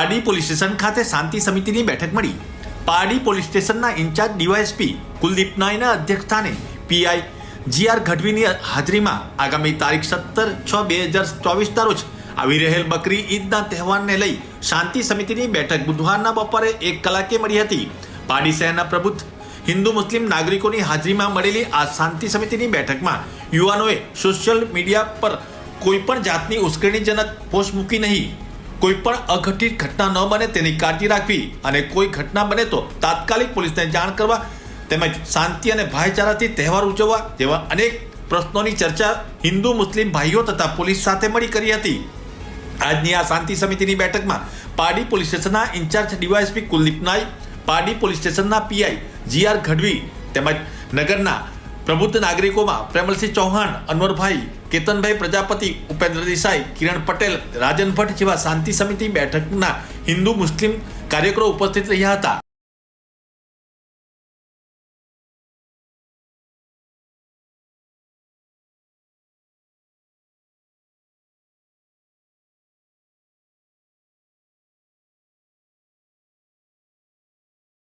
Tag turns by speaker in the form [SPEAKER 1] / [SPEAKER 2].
[SPEAKER 1] Pardi police station ખાતે શાંતિ સમિતિની બેઠક મળી. પારડી પોલીસ સ્ટેશનના ઇન્ચાર્જ ડીવાયએસપી કુલદીપ નાયના અધ્યક્ષસ્થાને પીઆઈ જીઆર ગઢવીની હાજરીમાં આગામી તારીખ સત્તર છ બે હજાર ચોવીસના રોજ આવી રહેલ બકરી ઈદના તહેવારને લઈ શાંતિ સમિતિની બેઠક બુધવારના બપોરે એક કલાકે મળી હતી. પારડી શહેરના પ્રબુદ્ધ હિન્દુ મુસ્લિમ નાગરિકોની હાજરીમાં મળેલી આ શાંતિ સમિતિની બેઠકમાં યુવાનોએ સોશિયલ મીડિયા પર કોઈપણ જાતની ઉશ્કેરણીજનક પોસ્ટ મૂકી નહીં. કોઈ પણ અઘટિત ઘટના ન બને તેની કાળજી રાખવી અને કોઈ ઘટના બને તો તાત્કાલિક પોલીસને જાણ કરવા તેમજ શાંતિ અને ભાઈચારાથી તહેવાર ઉજવવા જેવા અનેક પ્રશ્નોની ચર્ચા હિન્દુ, મુસ્લિમ ભાઈઓ તથા પોલીસ સાથે મળી કરી હતી. આજની આ શાંતિ સમિતિની બેઠકમાં પારડી પોલીસ સ્ટેશનના incharge DYSP Kuldeep Nai Pardi police સ્ટેશનના પીઆઈ જીઆર ગઢવી તેમજ નગરના પ્રબુદ્ધ નાગરિકોમાં પ્રેમલસિંહ ચૌહાણ, અનવરભાઈ, કેતનભાઈ પ્રજાપતિ, ઉપેન્દ્ર દેસાઈ, કિરણ પટેલ, રાજન ભટ્ટ જેવા શાંતિ સમિતિ બેઠકના હિન્દુ મુસ્લિમ કાર્યકરો ઉપસ્થિત રહ્યા હતા.